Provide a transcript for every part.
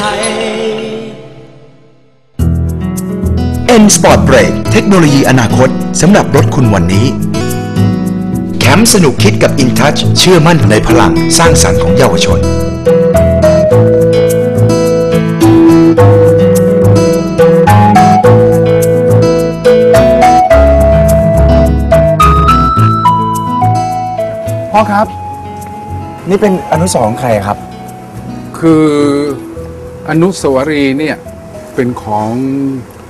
ทย N Sport Break เทคโนโลยีอนาคตสำหรับรถคุณวันนี้ แคมป์สนุกคิดกับ InTouch เชื่อมั่นในพลังสร้างสรรค์ของเยาวชน พ่อครับ นี่เป็นอนุสรณ์ใครครับ คือ อนุสาวรีย์เนี่ยเป็นของ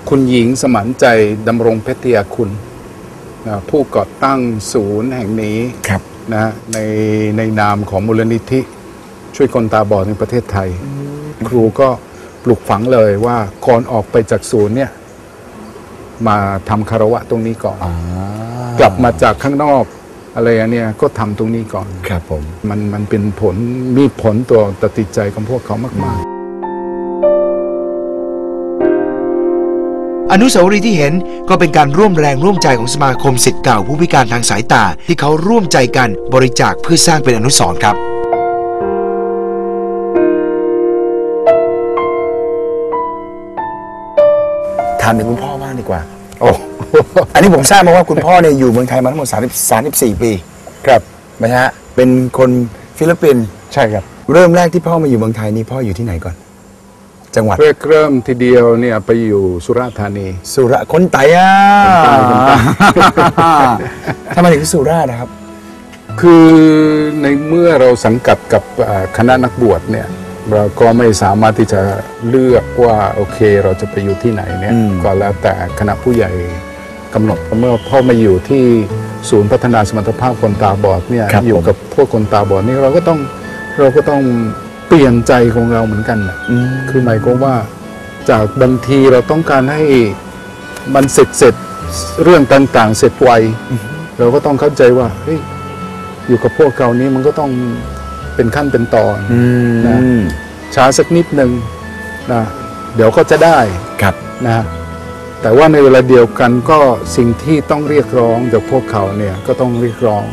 คุณหญิงสมันใจดำรงเพชรยาคุณนะผู้ก่อตั้งศูนย์แห่งนี้ครับนะในในนามของมูลนิธิ ช่วยคนตาบอดในประเทศไทย ครูก็ปลุกฝังเลยว่าก่อนออกไปจากศูนย์เนี่ยมาทำคารวะตรงนี้ก่อนกลับมาจากข้างนอกอะไรอันเนี้ยก็ทำตรงนี้ก่อน ครับผม มันมันเป็นผลมีผลตัวตัดติดใจของพวกเขามาก อนุสาวรีย์ที่เห็นก็เป็นการร่วมแรงร่วมใจของสมาคมสิทธิ์เก่าผู้พิการทางสายตา ที่เขาร่วมใจกันบริจาคเพื่อสร้างเป็นอนุสรณ์ครับถามถึงคุณพ่อบ้างดีกว่าๆโอ้ อันนี้ผมทราบมาว่าคุณพ่อเนี่ยอยู่เมืองไทยมาทั้งหมด30 34 ปีครับนะฮะเป็นคนฟิลิปปินส์ใช่ครับ เริ่มแรกที่พ่อมาอยู่เมืองไทยนี่พ่ออยู่ที่ไหนก่อน จังหวัด เริ่มเริ่มทีเดียวเนี่ยไปอยู่สุราษฎร์ธานี สุราษฎร์คนไตอะคนใต้คนใต้ทำไมถึงสุราษฎร์นะครับ คือในเมื่อเราสังกัดกับเอ่อคณะนักบวชเนี่ย เราก็ไม่สามารถที่จะเลือกว่าโอเคเราจะไปอยู่ที่ไหนเนี่ย อืม ก็แล้วแต่คณะผู้ใหญ่กำหนดเมื่อพ่อมาอยู่ที่ศูนย์พัฒนาสมรรถภาพคนตาบอดเนี่ยครับอยู่ผม กับพวกคนตาบอดนี่เราก็ต้องเราก็ต้อง เปลี่ยนใจของเราเหมือนกันนะอืมคือหมายความว่าจากบางทีเราต้องการให้มันเสร็จเสร็จเรื่องต่างๆ เสร็จไวเราก็ต้องเข้าใจว่าเฮ้ยอยู่กับพวกเรานี้มันก็ต้องเป็นขั้นเป็นตอนอืมนะช้าสักนิดหนึ่งนะเดี๋ยวก็จะได้ครับนะแต่ว่าในเวลาเดียวกันก็สิ่งที่ต้องเรียกร้องจากพวกเขาเนี่ยก็ต้องเรียกร้อง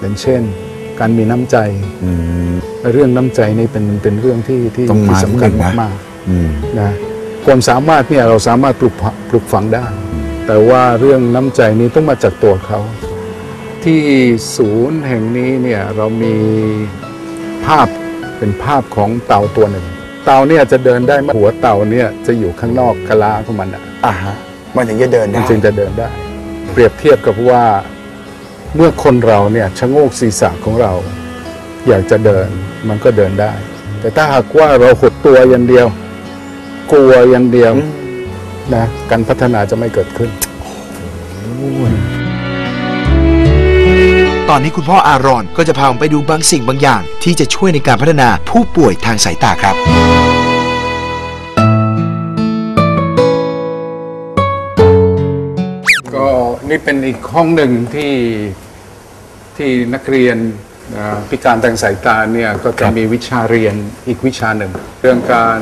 อย่างเช่น การมีน้ำใจอืม เรื่องน้ำใจนี่เป็นเป็นเรื่องที่ที่ต้องมาที่สำคัญที่หนึ่งนะมากอืมๆนะความสามารถเนี่ยเราสามารถปลูกฝังปลูกฝังได้ แต่ว่าเรื่องน้ำใจนี้ต้องมาจากตัวเขาที่ศูนย์แห่งนี้เนี่ยเรามีภาพเป็นภาพของเต่าตัวหนึ่ง เต่าเนี่ยจะเดินได้หัวเต่าเนี่ยจะอยู่ข้างนอกกะลาของมันอะอ่าฮะมันถึงจะเดินมัได้นจึงจะเดินได้ เปรียบเทียบกับว่าเมื่อคนเราเนี่ยชะโงกศีรษะของเรา อยากจะเดิน มันก็เดินได้ แต่ถ้าหากว่าเราหดตัวอย่างเดียว กลัวอย่างเดียวนะการพัฒนาจะไม่เกิดขึ้น ตอนนี้คุณพ่ออารอนก็จะพาผมไปดูบางสิ่งบางอย่าง ที่จะช่วยในการพัฒนาผู้ป่วยทางสายตาครับ ก็นี่เป็นอีกห้องหนึ่งที่ที่นักเรียน อ่าพิการทางสายตาเนี่ยก็จะมีวิชาเรียนอีกวิชาหนึ่ง เรื่องการ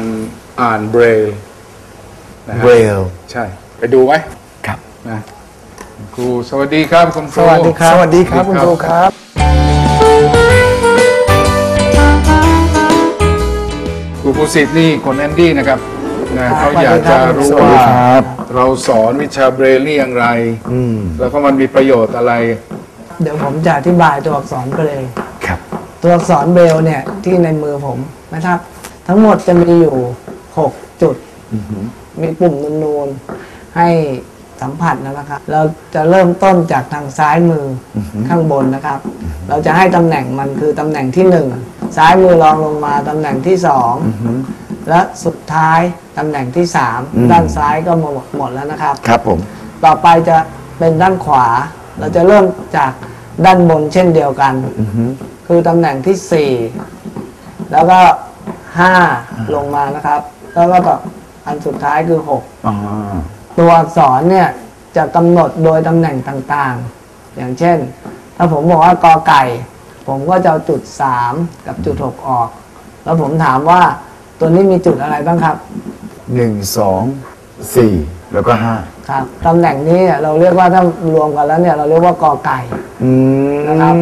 อ่านเบรลนะฮะเบรลใช่ ไปดูไหมครับ นะครูสวัสดีครับคุณครู สวัสดีครับ สวัสดีครับคุณครูครับ ครูภูสิทธิ์นี่คนแอนดี้นะครับนะเขาอยากจะรู้สวัสดีว่าครับเราสอนวิชาเบรลนี่อย่างไรอืมแล้วก็มันมีประโยชน์อะไร เดี๋ยวผมจะอธิบายตัวอักษรเบรลครับ ตัวอักษรเบรลเนี่ยที่ในมือผมนะครับ ทั้งหมดจะมีอยู่ 6 จุด มีปุ่มนูนๆให้สัมผัสนะครับ เราจะเริ่มต้นจากทางซ้ายมืออข้างบนนะครับ เราจะให้ตำแหน่งมันคือตำแหน่งที่หนึ่งซ้ายมือรองลงมาตำแหน่งที่สองและสุดท้ายตำแหน่งที่สามอืมด้านซ้ายก็หมดหมดแล้วนะครับ ครับผม ต่อไปจะเป็นด้านขวา เราจะเริ่มจากด้านบนเช่นเดียวกัน คือตำแหน่งที่ 4 แล้วก็ 5 ลงมานะครับ แล้วก็แบบอันสุดท้ายคืออ๋อ6 ตัวอักษรเนี่ยจะกำหนดโดยตำแหน่งต่างๆ อย่างเช่น ถ้าผมบอกว่ากอไก่ ผมก็จะเอาจุด 3 กับจุด 6 ออก แล้วผมถามว่าตัวนี้มีจุดอะไรบ้างครับหนึ่งสองสี่แล้วก็ห้า ครับตำแหน่งนี้เนี่ยเราเรียกว่าถ้ารวมกันแล้วเนี่ยเราเรียกว่ากอไก่ อืมนะครับ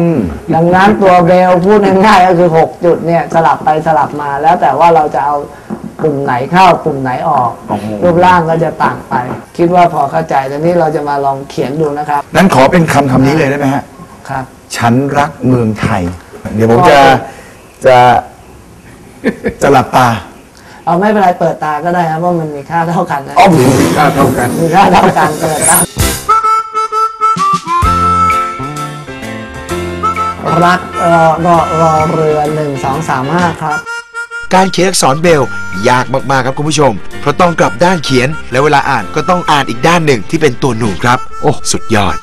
ดังนั้นตัวเบลพูดง่ายๆก็คือ 6 จุดเนี่ยสลับไปสลับมาแล้วแต่ว่าเราจะเอาปุ่มไหนเข้าปุ่มไหนออก โอ้โหรูปร่างก็จะต่างไป คิดว่าพอเข้าใจตอนนี้เราจะมาลองเขียนดูนะครับนั้นขอเป็นคำคำนี้เลยได้ไหมฮะ ครับ ฉันรักเมืองไทย เดี๋ยวผมจะจะจะหลับตา เอาไม่เป็นไรเปิดตาก็ได้ครับเพราะมันมีค่าเท่ากันนะอ๋อค่าเท่ากัน มีค่าเท่ากันเปิดตารักรอรอรอเรือหนึ่งสองสามห้าครับ การเขียนอักษรเบลยากมากๆครับคุณผู้ชม เพราะต้องกลับด้านเขียน และเวลาอ่านก็ต้องอ่านอีกด้านหนึ่งที่เป็นตัวหนูครับ โอ้ สุดยอด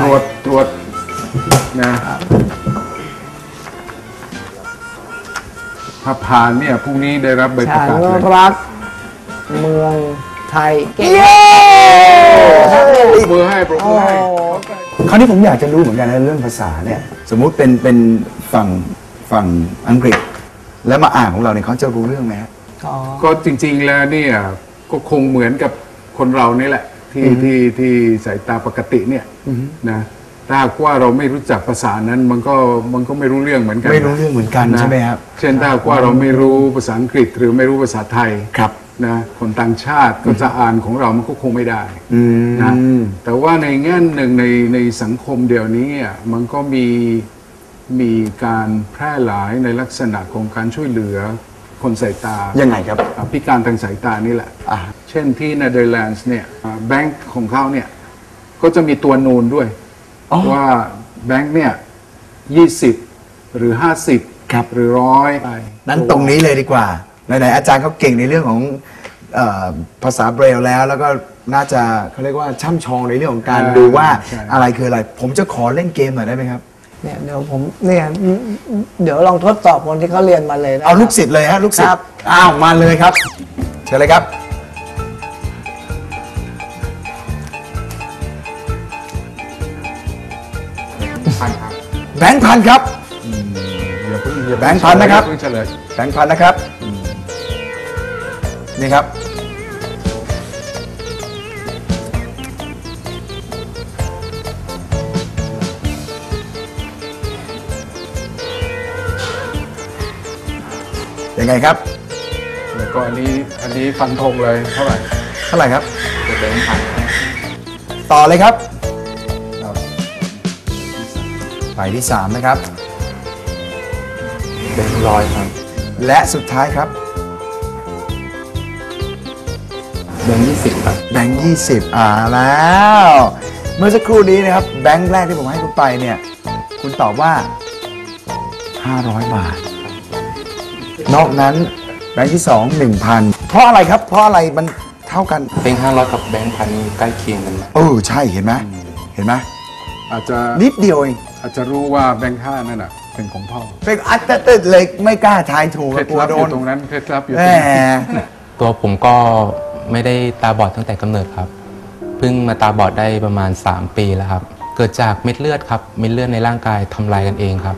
ตรวจตรวจนะ ถ้าผ่านเนี่ยพรุ่งนี้ได้รับใบประฉันกาศเลย รัก เมืองไทยเก่งปรบมือให้ปรบมือให้ คราวนี้ผมอยากจะรู้เหมือนกันนะเรื่องภาษาเนี่ยสมมุติเป็นเป็นฝั่งฝั่งอังกฤษ แล้วมาอ่านของเราเนี่ยเขาจะรู้เรื่องไหมฮะ อ๋อก็จริงๆแล้วเนี่ยก็คงเหมือนกับคนเรานี่แหละ ที่ที่ที่สายตาปกติเนี่ยนะ ถ้าหากว่าเราไม่รู้จักภาษานั้นมันก็มันก็ไม่รู้เรื่องเหมือนกันไม่รู้เรื่องเหมือนกันนะใช่ไหมครับ เช่นถ้าหากว่าเราไม่รู้ภาษาอังกฤษหรือไม่รู้ภาษาไทยครับ นะคนต่างชาติก็จะอ่านของเรามันก็คงไม่ได้อืมนะแต่ว่าในแง่หนึ่งในในสังคมเดี๋ยวนี้อะมันก็มีมีการแพร่หลายในลักษณะของการช่วยเหลือคนสายตายังไงครับอะพิการทางสายตานี่แหละ อ่า เช่นที่เนเธอร์แลนด์เนี่ยอ่าแบงค์ของเขาเนี่ย ก็จะมีตัวนูนด้วย อ๋อว่าแบงค์เนี่ยยี่สิบหรือห้าสิบครับ หรือร้อยไปนั้นตรงนี้เลยดีกว่าไหนๆอาจารย์เขาเก่งในเรื่องของเออภาษาเบรลแล้ว แล้วก็น่าจะเขาเรียกว่าช่ำชองในเรื่องของการใช่ดูว่าใช่อะไรคืออะไร ผมจะขอเล่นเกมหน่อยได้ไหมครับ เนี่ยเดี๋ยวผมเนี่ยเดี๋ยวลองทดสอบคนที่เขาเรียนมาเลยนะ เอาลูกศิษย์เลยฮะลูกศิษครัย์บอ้าวมาเลยครับ เชิญเลยครับ พันครับแบงค์พันครับ อย่าเพิ่งอย่าแบงค์พันนะครับ อย่าเพิ่งเฉลยแบงค์พันนะครับ นี่ครับ ยังไงครับ แล้วก็อันนี้อันนี้ฟันธงเลยเท่าไหร่เท่าไหร่ครับจะแบงค์พัน ต่อเลยครับ ไปที่สามนะครับ แบงค์ร้อยครับ และสุดท้ายครับแบงค์ยี่สิบครับ แบงค์ยี่สิบอ่าแล้ว เมื่อสักครู่นี้นะครับ แบงค์แรกที่ผมให้คุณไปเนี่ย คุณตอบว่า 500 บาท นอกนั้นแบงค์ที่สอง1,000 เพราะอะไรครับ เพราะอะไรมันเท่ากันแบงค์ห้าร้อยกับแบงค์พันนี่ใกล้เคียงกันไหมเออใช่เห็นไหมเห็นไหมอาจจะนิดเดียวเอง อาจจะรู้ว่าแบงค์ห้านั่นน่ะเป็นของพ่อเป็นอัตเตเล็กไม่กล้าทายถูกเคล็ดกลัวลับโดอยู่นตรงนั้นเคล็ดลับอยู่แหตรงนั้นมตัวผมก็ไม่ได้ตาบอดตั้งแต่กำเนิดครับ เพิ่งมาตาบอดได้ประมาณ 3 ปีแล้วครับ เกิดจากเม็ดเลือดครับเม็ดเลือดในร่างกายทำลายกันเองครับ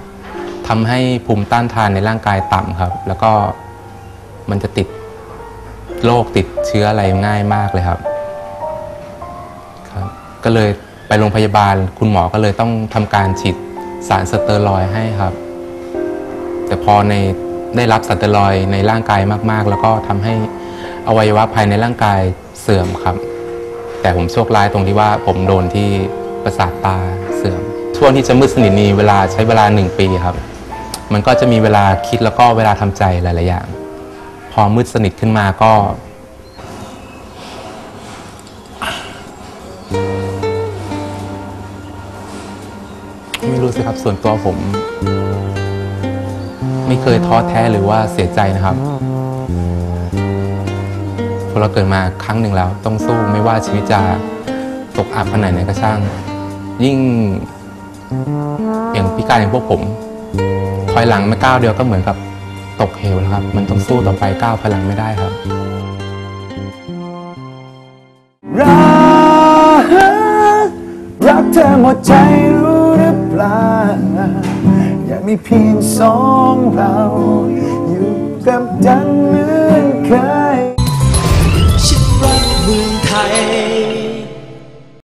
ทำให้ภูมิต้านทานในร่างกายต่ำครับ แล้วก็มันจะติดโรคติดเชื้ออะไรง่ายมากเลยครับครับ ก็เลย ไปโรงพยาบาล คุณหมอก็เลยต้องทำการฉีดสารสเตอรอยให้ครับ แต่พอในได้รับสเตอรอยในร่างกายมาก ๆ แล้วก็ทำให้อวัยวะภายในร่างกายเสื่อมครับ แต่ผมโชคร้ายตรงที่ว่าผมโดนที่ประสาทตาเสื่อม ช่วงที่จะมืดสนิทนี้เวลาใช้เวลาหนึ่งปีครับ มันก็จะมีเวลาคิดแล้วก็เวลาทำใจหลาย ๆ อย่าง พอมืดสนิทขึ้นมาก็ ครับ ส่วนตัวผม ไม่เคยท้อแท้หรือว่าเสียใจนะครับพอเราเกิดมาครั้งหนึ่งแล้ว ต้องสู้ไม่ว่าชีวิตจะตกอับขนาดไหนก็ช่าง ยิ่งอย่างพิการอย่างพวกผมถอยหลังไม่ก้าวเดียวก็เหมือนกับตกเหวแล้วครับ มันต้องสู้ต่อไปก้าวถอยหลังไม่ได้ครับรักรักเธอหมดใจ ปล่าอยากมีเพียงสองเรา อยู่กับดันเนื้อ